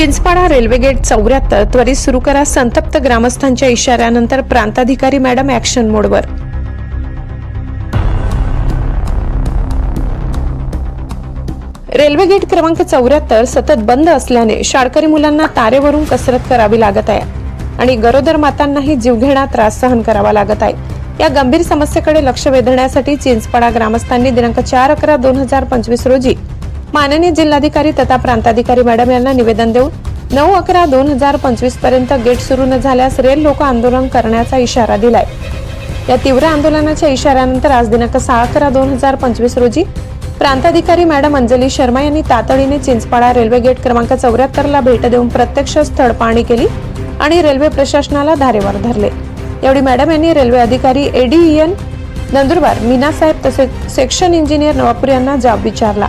Chinchpada railway gate चौऱ्याहत्तर त्वरित सुरू करा. संतप्त ग्रामस्थांच्या इशाऱ्यानंतर प्रांताधिकारी मॅडम ऍक्शन मोडवर. रेल्वे गेट क्रमांक चौऱ्याहत्तर सतत बंद असल्याने शाळकरी मुलांना तारेवरून कसरत करावी लागत आहे आणि गरोदर मातांनाही जीवघेणा त्रास सहन करावा लागत आहे. या गंभीर समस्येकडे लक्ष वेधण्यासाठी चिंचपाडा ग्रामस्थांनी दिनांक चार अकरा दोन हजार पंचवीस रोजी माननीय जिल्हाधिकारी तथा प्रांताधिकारी मॅडम यांना निवेदन देऊन नऊ अकरा दोन हजार पंचवीसपर्यंत गेट सुरू न झाल्यास रेल लोक आंदोलन करण्याचा इशारा दिलाय. या तीव्र आंदोलनाच्या इशाऱ्यानंतर आज दिनांक सहा अकरा दोन हजार पंचवीस रोजी प्रांताधिकारी मॅडम अंजली शर्मा यांनी तातडीने चिंचपाडा रेल्वे गेट क्रमांक चौऱ्याहत्तरला भेट देऊन प्रत्यक्ष स्थळ पाहणी केली आणि रेल्वे प्रशासनाला धारेवर धरले. यावेळी मॅडम यांनी रेल्वे अधिकारी एडीईएन नंदुरबार मीना साहेब तसेच सेक्शन इंजिनियर नवापूर यांना जाब विचारला.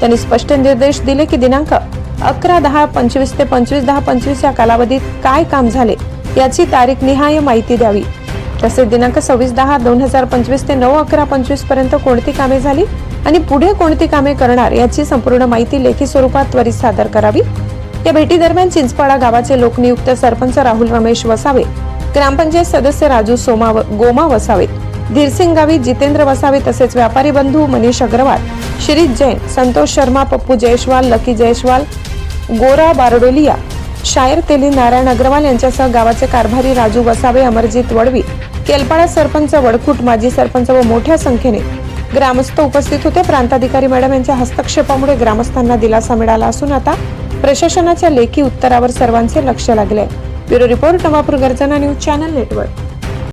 त्यांनी स्पष्ट निर्देश दिले की दिनांक अकरा दहा पंचवीस ते पंचवीस दहा पंचवीस या कालावधीत काय काम झाले याची तारीख निहाय माहिती द्यावी. तसेच दिनांक सव्वीस दहा दोन हजार पंचवीस ते नऊ अकरा पंचवीसपर्यंत कोणती कामे झाली आणि पुढे कोणती कामे करणार याची संपूर्ण माहिती लेखी स्वरूपात त्वरित सादर करावी. या भेटीदरम्यान चिंचपाडा गावाचे लोकनियुक्त सरपंच राहुल रमेश वसावे ग्रामपंचायत सदस्य राजू सोमा गोमा वसावे धीरसिंग गावी जितेंद्र वसावी तसेच व्यापारी बंधू मनीष अग्रवाल शिरीष जैन संतोष शर्मा पप्पू जयस्वाल लकी जयस्वाल गोरा बारडोलिया शायर तेली नारायण अग्रवाल यांच्यासह गावाचे कारभारी राजू वसावे अमरजित वडवी केलपाडा सरपंच वडकूट माजी सरपंच व मोठ्या संख्येने ग्रामस्थ उपस्थित होते. प्रांताधिकारी मॅडम यांच्या हस्तक्षेपामुळे ग्रामस्थांना दिलासा मिळाला असून आता प्रशासनाच्या लेखी उत्तरावर सर्वांचे लक्ष लागले ब्युरो रिपोर्ट नवापूर गर्जना न्यूज चॅनल नेटवर्क.